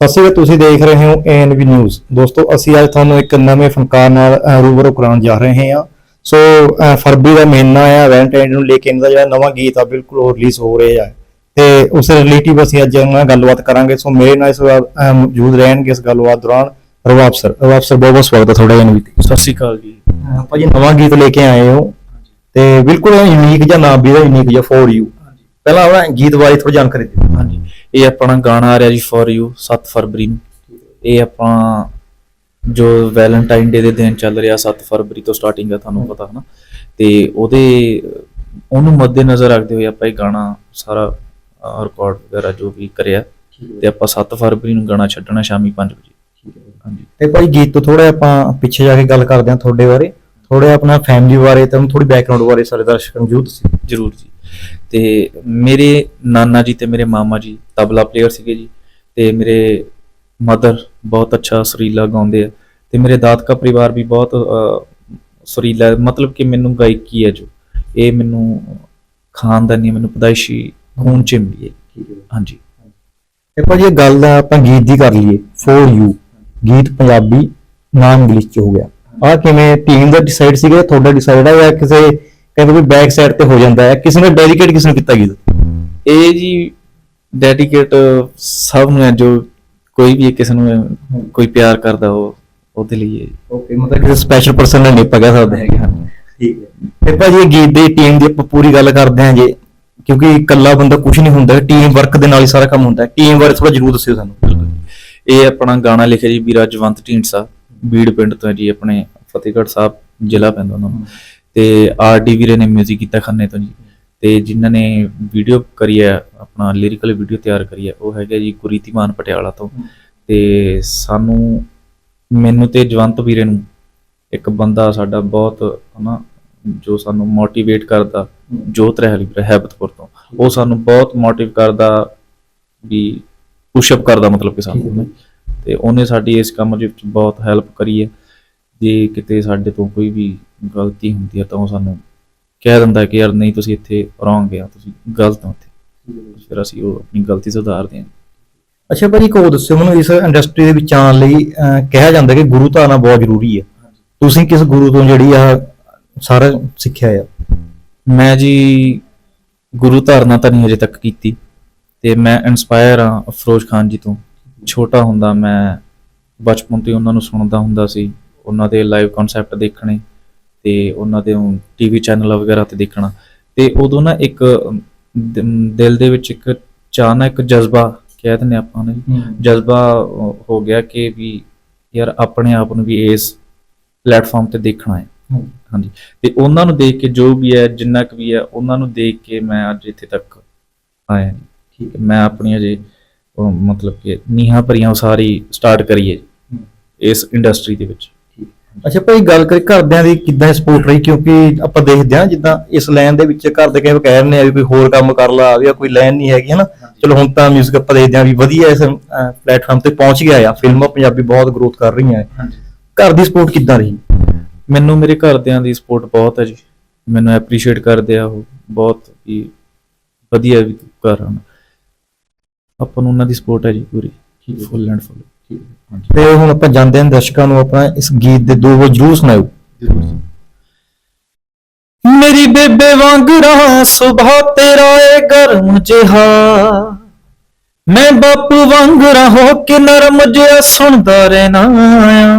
ਅਕਾਲ ਤੁਸੀਂ ਦੇਖ ਰਹੇ ਹੋ ਐਨਵੀ ਨਿਊਜ਼ ਦੋਸਤੋ ਅਸੀਂ ਅੱਜ ਤੁਹਾਨੂੰ ਇੱਕ ਨਵੇਂ ਫਨਕਾਰ ਨਾਲ ਰੂਬਰੂ ਕਰਾਉਣ ਜਾ ਰਹੇ ਹਾਂ। ਸੋ ਫਰਵਰੀ ਦਾ ਮਹੀਨਾ ਹੈ ਵੈਲੈਂਟਾਈਨ ਨੂੰ ਲੈ ਕੇ ਇਹਦਾ ਜਿਹੜਾ ਨਵਾਂ ਗੀਤ ਆ ਬਿਲਕੁਲ ਉਹ ਰਿਲੀਜ਼ ਹੋ ਰਿਹਾ ਹੈ ਤੇ ਉਸ ਰਿਲੇਟਿਵ ਅਸੀਂ ਅੱਜ ਉਹਨਾਂ ਨਾਲ ਗੱਲਬਾਤ ਕਰਾਂਗੇ। ਸੋ ਮੇਰੇ ਨਾਲ ਇਸ ਵਾਰ ਮੌਜੂਦ ਰਹਿਣਗੇ ਇਸ ਗੱਲਬਾਤ ਦੌਰਾਨ ਰਵਾਬ ਸਰ ਰਵਾਬ ਸਰ ਬਹੁਤ ਬਹੁਤ ਸਵਾਗਤ ਹੈ ਤੁਹਾਡਾ ਐਨਵੀ ਤੇ। ਸਤਿ ਸ਼੍ਰੀ ਅਕਾਲ ਜੀ। ਭਾਜੀ ਨਵਾਂ ਗੀਤ ਲੈ ਕੇ ਆਏ ਹੋ। ਤੇ ਬਿਲਕੁਲ ਯੂਨੀਕ ਜਿਹਾ ਨਾਮ ਵੀ ਇਹਦਾ ਯੂਨੀਕ ਜਿਹਾ ਫॉर ਯੂ ਪਹਿਲਾਂ ਆਪਣਾ ਗੀਤ ਬਾਰੇ ਥੋੜੀ ਜਾਣਕਾਰੀ ਦਿਓ। ਇਹ ਆਪਣਾ ਗਾਣਾ ਆ ਰਿਹਾ ਜੀ ਫॉर ਯੂ 7 ਫਰਵਰੀ ਨੂੰ। ਇਹ ਆਪਾਂ ਜੋ ਵੈਲੈਂਟਾਈਨ ਡੇ ਦੇ ਦਿਨ ਚੱਲ ਰਿਹਾ 7 ਫਰਵਰੀ ਤੋਂ ਸਟਾਰਟਿੰਗ ਹੈ ਤੁਹਾਨੂੰ ਪਤਾ ਹੈ ਨਾ ਤੇ ਉਹਦੇ ਉਹਨੂੰ ਮੱਦੇ ਨਜ਼ਰ ਰੱਖਦੇ ਹੋਏ ਆਪਾਂ ਇਹ ਗਾਣਾ ਸਾਰਾ ਰਿਕਾਰਡ ਵਗੈਰਾ ਜੋ ਵੀ ਕਰਿਆ ਤੇ ਆਪਾਂ 7 ਫਰਵਰੀ ਨੂੰ ਗਾਣਾ ਛੱਡਣਾ ਸ਼ਾਮੀ 5 ਵਜੇ। ਹਾਂਜੀ। ਤੇ ਭਾਈ ਗੀਤ ਤੋਂ ਥੋੜਾ ਆਪਾਂ ਪਿੱਛੇ ਜਾ ਕੇ ਗੱਲ ਕਰਦੇ ਹਾਂ ਤੁਹਾਡੇ ਬਾਰੇ। ਥੋੜਾ ਆਪਣਾ ਫੈਮਿਲੀ ਬਾਰੇ ਤੇ ਥੋੜੀ ਬੈਕਗ੍ਰਾਉਂਡ ਬਾਰੇ ਸਾਰੇ ਦਰਸ਼ਕਾਂ ਨੂੰ ਜ਼ਰੂਰ ਜੀ। ਤੇ ਮੇਰੇ ਨਾਨਾ ਜੀ ਤੇ ਮੇਰੇ ਮਾਮਾ ਜੀ ਤਬਲਾ ਪਲੇਅਰ ਸੀਗੇ ਜੀ ਤੇ ਮੇਰੇ ਮਦਰ ਬਹੁਤ ਅੱਛਾ ਸੁਰੀਲਾ ਗਾਉਂਦੇ ਆ ਤੇ ਮੇਰੇ ਦਾਦਕਾ ਪਰਿਵਾਰ ਵੀ ਬਹੁਤ ਅਹ, ਮਤਲਬ ਕਿ ਮੈਨੂੰ ਗਾਇਕੀ ਹੈ ਜੋ ਇਹ ਮੈਨੂੰ ਖਾਨਦਾਨੀ ਮੈਨੂੰ ਪਦਾਇਸ਼ੀ ਖੂਨ ਚ ਮਿਲੀ ਹੈ। ਹਾਂਜੀ। ਤੇ ਭਾਜੀ ਇਹ ਗੱਲ ਆਪਾਂ ਗੀਤ ਦੀ ਕਰ ਲਈਏ ਫੋਰ ਯੂ ਗੀਤ ਪੰਜਾਬੀ ਨਾਮ ਇੰਗਲਿਸ਼ ਚ ਹੋ ਗਿਆ। ਆ ਕਿਵੇਂ ਟੀਮ ਦਾ ਡਿਸਾਈਡ ਸੀਗਾ ਤੁਹਾਡਾ ਡਿਸਾਈਡ ਆ ਜਾਂ ਕਿਸੇ ਕਹਿੰਦੇ ਵੀ ਬੈਕ ਸਾਈਡ ਤੇ ਹੋ ਜਾਂਦਾ ਹੈ। ਕਿਸੇ ਨੇ ਡੈਡੀਕੇਟ ਕਿਸ ਨੂੰ ਕੀਤਾ ਗੀਤ ਇਹ ਜੀ ਡੈਡੀਕੇਟ ਸਭ ਨੂੰ ਹੈ ਜੋ ਕੋਈ ਵੀ ਕਿਸੇ ਨੂੰ ਕੋਈ ਪਿਆਰ ਕਰਦਾ ਉਹ ਉਹਦੇ ਲਈ ਹੈ ਜੀ। ਓਕੇ ਮਤਲਬ ਕਿਸੇ ਸਪੈਸ਼ਲ ਪਰਸਨ ਨਾਲ ਨਹੀਂ ਆਪਾਂ ਕਹਿ ਸਕਦੇ ਹੈਗੇ ਠੀਕ ਹੈ। ਤੇ ਭਾਜੀ ਇਹ ਗੀਤ ਦੀ ਟੀਮ ਦੀ ਆਪਾਂ ਪੂਰੀ ਗੱਲ ਕਰਦੇ ਹਾਂ ਜੇ ਕਿਉਂਕਿ ਇਕੱਲਾ ਬੰਦਾ ਕੁਝ ਨਹੀਂ ਹੁੰਦਾ ਟੀਮ ਵਰਕ ਦੇ ਨਾਲ ਹੀ ਸਾਰਾ ਕੰਮ ਹੁੰਦਾ ਟੀਮ ਬਾਰੇ ਥੋੜਾ ਜਰੂਰ ਦੱਸਿਓ ਸਾਨੂੰ। ਇਹ ਆਪਣਾ ਗਾਣਾ ਲਿਖਿਆ ਜੀ ਵੀਰਾ ਜਵੰਤ ਢੀਂਡਸਾ ਬੀੜ ਪਿੰਡ ਤੋਂ ਹੈ ਜੀ ਆਪਣੇ ਫਤਿਹਗੜ੍ਹ ਸਾਹਿਬ ਜ਼ਿਲ੍ਹਾ ਪੈਂਦਾ ਉਹਨਾਂ ਨੂੰ ਤੇ ਆਰਡੀ ਵੀਰੇ ਨੇ 뮤직 ਕੀਤਾ ਖੰਨੇ ਤੋਂ ਜੀ। ਤੇ ਜਿਨ੍ਹਾਂ ਨੇ ਵੀਡੀਓ ਕਰੀ ਹੈ ਆਪਣਾ ਲਿਰਿਕਲ ਵੀਡੀਓ ਤਿਆਰ ਕਰੀ ਹੈ ਉਹ ਹੈਗਾ ਜੀ ਗੁਰੀਤੀ ਮਾਨ ਪਟਿਆਲਾ ਤੋਂ। ਤੇ ਸਾਨੂੰ ਮੈਨੂੰ ਤੇ ਜਵੰਤ ਵੀਰੇ ਨੂੰ ਇੱਕ ਬੰਦਾ ਸਾਡਾ ਬਹੁਤ ਹਨਾ ਜੋ ਸਾਨੂੰ ਮੋਟੀਵੇਟ ਕਰਦਾ ਜੋਤ ਰਹਿਲ ਰਹਿਬਤਪੁਰ ਤੋਂ ਉਹ ਸਾਨੂੰ ਬਹੁਤ ਮੋਟਿਵ ਕਰਦਾ ਵੀ ਪੁਸ਼ਅਪ ਕਰਦਾ ਮਤਲਬ ਕਿ ਸਾਨੂੰ। ਤੇ ਉਹਨੇ ਸਾਡੀ ਇਸ ਕੰਮ ਦੇ ਵਿੱਚ ਬਹੁਤ ਹੈਲਪ ਕਰੀ ਹੈ। ਜੇ ਕਿਤੇ ਸਾਡੇ ਤੋਂ ਕੋਈ ਵੀ ਗਲਤੀ ਹੁੰਦੀ ਹੈ ਤਾਂ ਉਹ ਸਾਨੂੰ ਕਹਿ ਦਿੰਦਾ ਕਿ ਯਾਰ ਨਹੀਂ ਤੁਸੀਂ ਇੱਥੇ ਰੋਂਗ ਗਿਆ ਤੁਸੀਂ ਗਲਤ ਹੋ ਇੱਥੇ। ਫਿਰ ਅਸੀਂ ਉਹ ਆਪਣੀ ਗਲਤੀ ਸੁਧਾਰਦੇ ਹਾਂ ਅੱਛਾ ਭਾਜੀ ਕੋ ਦੱਸਿਓ ਮੈਨੂੰ ਇਸ ਇੰਡਸਟਰੀ ਦੇ ਵਿੱਚ ਆਉਣ ਲਈ ਕਿਹਾ ਜਾਂਦਾ ਕਿ ਗੁਰੂ ਧਾਰਨਾ ਬਹੁਤ ਜ਼ਰੂਰੀ ਹੈ ਤੁਸੀਂ ਕਿਸ ਗੁਰੂ ਤੋਂ ਜਿਹੜੀ ਆ ਸਾਰਾ ਸਿੱਖਿਆ ਆ? ਮੈਂ ਜੀ ਗੁਰੂ ਧਾਰਨਾ ਤਾਂ ਨਹੀਂ ਹਜੇ ਤੱਕ ਕੀਤੀ ਤੇ ਮੈਂ ਇਨਸਪਾਇਰ ਆ ਅਫਰੋਜ਼ ਖਾਨ ਜੀ ਤੋਂ। ਛੋਟਾ ਹੁੰਦਾ ਮੈਂ ਬਚਪਨ ਤੋਂ ਉਹਨਾਂ ਨੂੰ ਸੁਣਦਾ ਹੁੰਦਾ ਸੀ। ਉਹਨਾਂ ਦੇ ਲਾਈਵ ਕਨਸੈਪਟ ਦੇਖਣੇ ਤੇ ਉਹਨਾਂ ਦੇ ਟੀਵੀ ਚੈਨਲ ਵਗੈਰਾ ਤੇ ਦੇਖਣਾ। ਤੇ ਉਦੋਂ ਨਾ ਇੱਕ ਦਿਲ ਦੇ ਵਿੱਚ ਇੱਕ ਇੱਕ ਜਜ਼ਬਾ ਕਹਿ ਦਿੰਦੇ ਆਪਾਂ ਨੇ ਜਜ਼ਬਾ ਹੋ ਗਿਆ ਕਿ ਵੀ ਯਾਰ ਆਪਣੇ ਆਪ ਨੂੰ ਵੀ ਇਸ ਪਲੇਟਫਾਰਮ ਤੇ ਦੇਖਣਾ ਹੈ। ਹਾਂਜੀ। ਤੇ ਉਹਨਾਂ ਨੂੰ ਦੇਖ ਕੇ ਜੋ ਵੀ ਹੈ ਜਿੰਨਾ ਕੁ ਵੀ ਹੈ ਉਹਨਾਂ ਨੂੰ ਦੇਖ ਕੇ ਮੈਂ ਅੱਜ ਇੱਥੇ ਤੱਕ ਆਇਆ ਠੀਕ ਹੈ। ਮੈਂ ਆਪਣੀ ਅਜੇ ਮਤਲਬ ਕਿ ਨੀਹਾਂ ਭਰੀਆਂ ਉਸਾਰੀ ਸਟਾਰਟ ਕਰੀਏ ਇਸ ਇੰਡਸਟਰੀ ਦੇ ਵਿੱਚ। ਅੱਛਾ ਭਾਈ ਗੱਲ ਕਰੀ ਘਰਦਿਆਂ ਦੀ ਕਿੱਦਾਂ ਸਪੋਰਟ ਰਹੀ? ਕਿਉਂਕਿ ਆਪਾਂ ਦੇਖਦੇ ਹਾਂ ਜਿੱਦਾਂ ਇਸ ਲਾਈਨ ਦੇ ਵਿੱਚ ਘਰ ਦੇ ਕਈ ਕਹਿ ਰਹੇ ਆ ਵੀ ਕੋਈ ਹੋਰ ਕੰਮ ਕਰ ਲਾ ਵੀ ਆਹ ਕੋਈ ਲਾਈਨ ਨਹੀਂ ਹੈਗੀ ਹਨਾ? ਚਲੋ ਹੁਣ ਤਾਂ 뮤직 ਆਪਾਂ ਦੇਖਦੇ ਹਾਂ ਵੀ ਵਧੀਆ ਇਸ ਪਲੇਟਫਾਰਮ ਤੇ ਪਹੁੰਚ ਗਿਆ ਆ। ਫਿਲਮਾਂ ਪੰਜਾਬੀ ਬਹੁਤ ਗਰੋਥ ਕਰ ਰਹੀਆਂ ਹੈ ਘਰ ਦੀ ਸਪੋਰਟ ਕਿੱਦਾਂ ਰਹੀ? ਮੈਨੂੰ ਮੇਰੇ ਘਰਦਿਆਂ ਦੀ ਸਪੋਰਟ ਬਹੁਤ ਹੈ ਜੀ। ਮੈਨੂੰ ਐਪਰੀਸ਼ੀਏਟ ਕਰਦੇ ਆ ਉਹ। ਬਹੁਤ ਹੀ ਵਧੀਆ ਵੀ ਕਰ ਹਨ। ਆਪਾਂ ਨੂੰ ਉਹਨਾਂ ਦੀ ਸਪੋਰਟ ਹੈ ਜੀ ਪੂਰੀ। ਫੁੱਲ ਐਂਡ ਫੁੱਲ ਤੇ ਹੁਣ ਆਪਾਂ ਜਾਂਦੇ ਹਾਂ ਦਰਸ਼ਕਾਂ ਨੂੰ ਆਪਣਾ ਇਸ ਗੀਤ ਦੇ ਦੋ ਵੋ ਜਰੂਰ ਸੁਣਾਓ ਮੇਰੀ ਬੇਬੇ ਵਾਂਗ ਰਹਾ ਸੁਭਾ ਤੇਰਾ ਏ ਗਰਮ ਜਿਹਾ। ਮੈਂ ਬਾਪੂ ਵਾਂਗ ਰਹੋ ਕਿ ਨਰਮ ਜਿਹਾ ਸੁਣਦਾ ਰਹਿਣਾ ਆ।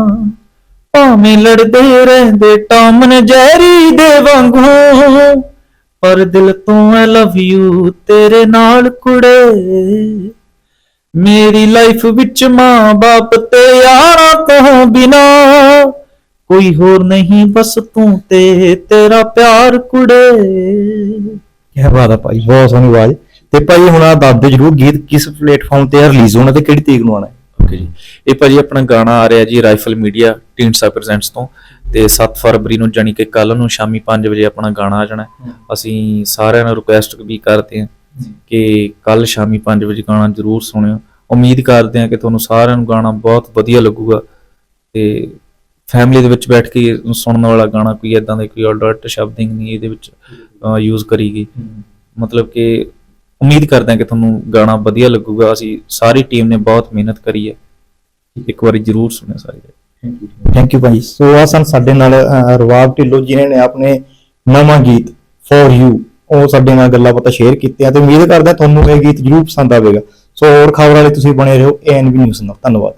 ਭਾਵੇਂ ਲੜਦੇ ਰਹਿੰਦੇ ਟਾਮਨ ਜੈਰੀ ਦੇ ਵਾਂਗੂ ਪਰ ਦਿਲ ਤੋਂ ਆਈ ਲਵ ਯੂ ਤੇਰੇ ਨਾਲ ਕੁੜੇ। ਮੇਰੀ ਲਾਈਫ ਵਿੱਚ ਮਾਂ ਬਾਪ ਤੇ ਯਾਰਾਂ ਤੋਂ ਬਿਨਾ ਕੋਈ ਹੋਰ ਨਹੀਂ ਬਸ ਤੂੰ ਤੇ ਤੇਰਾ ਪਿਆਰ ਕੁੜੇ। ਕੀ ਬਾਤ ਆ ਭਾਈ ਬਹੁਤ ਸੋਹਣੀ ਆਵਾਜ਼। ਤੇ ਭਾਈ ਹੁਣ ਆ ਦੱਸ ਦਿਓ ਜਰੂਰ ਗੀਤ ਕਿਸ ਪਲੇਟਫਾਰਮ ਤੇ ਰਿਲੀਜ਼ ਹੋਣਾ ਤੇ ਕਿਹੜੀ ਤਰੀਕ ਨੂੰ ਆਣਾ ਹੈ? ਓਕੇ ਜੀ। ਇਹ ਭਾਜੀ ਆਪਣਾ ਗਾਣਾ ਆ ਰਿਹਾ ਜੀ ਰਾਈਫਲ ਮੀਡੀਆ ਟੀਨਸਾ ਪ੍ਰੈਜ਼ੈਂਟਸ ਤੋਂ। ਤੇ 7 ਫਰਵਰੀ ਨੂੰ ਜਾਣੀ ਕਿ ਕੱਲ ਨੂੰ ਸ਼ਾਮੀ 5 ਵਜੇ ਆਪਣਾ ਗਾਣਾ ਆ ਜਾਣਾ। ਅਸੀਂ ਸਾਰਿਆਂ ਨੂੰ ਰਿਕੁਐਸਟ ਵੀ ਕਰਦੇ ਹਾਂ ਕਿ ਕੱਲ ਸ਼ਾਮੀ 5 ਵਜੇ ਗਾਣਾ ਜ਼ਰੂਰ ਸੁਣਿਓ। ਉਮੀਦ ਕਰਦੇ ਹਾਂ ਕਿ ਤੁਹਾਨੂੰ ਸਾਰਿਆਂ ਨੂੰ ਗਾਣਾ ਬਹੁਤ ਵਧੀਆ ਲੱਗੂਗਾ ਤੇ ਫੈਮਿਲੀ ਦੇ ਵਿੱਚ ਬੈਠ ਕੇ ਸੁਣਨ ਵਾਲਾ ਗਾਣਾ ਕੋਈ ਇਦਾਂ ਦਾ ਕੋਈ ਅਡਲਟ ਸ਼ਬਦਿੰਗ ਨਹੀਂ ਇਹਦੇ ਵਿੱਚ ਯੂਜ਼ ਕਰੀ ਗਈ ਮਤਲਬ ਕਿ ਉਮੀਦ ਕਰਦੇ ਹਾਂ ਕਿ ਤੁਹਾਨੂੰ ਗਾਣਾ ਵਧੀਆ ਲੱਗੂਗਾ। ਅਸੀਂ ਸਾਰੀ ਟੀਮ ਨੇ ਬਹੁਤ ਮਿਹਨਤ ਕਰੀ ਹੈ। ਇੱਕ ਵਾਰੀ ਜਰੂਰ ਸੁਣਿਓ ਸਾਰੇ। ਥੈਂਕ ਯੂ ਭਾਈ। ਸੋ ਆ ਸਨ ਸਾਡੇ ਨਾਲ ਰਵਾਬ ਢਿੱਲੋਂ ਜਿਨ੍ਹਾਂ ਨੇ ਆਪਣੇ ਨਵਾਂ ਗੀਤ ਫॉर ਯੂ ਉਹ ਸਾਡੇ ਨਾਲ ਗੱਲਾਂ ਬਾਤਾਂ ਸ਼ੇਅਰ ਕੀਤੀਆਂ ਤੇ ਉਮੀਦ ਕਰਦਾ ਤੁਹਾਨੂੰ ਇਹ ਗੀਤ ਜਰੂਰ ਪਸੰਦ ਆਵੇਗਾ। ਸੋ ਹੋਰ ਖਬਰਾਂ ਲਈ ਤੁਸੀਂ ਬਣੇ ਰਹੋ ਏਐਨਬੀ ਨਿਊਜ਼ ਨਾਲ। ਧੰਨਵਾਦ।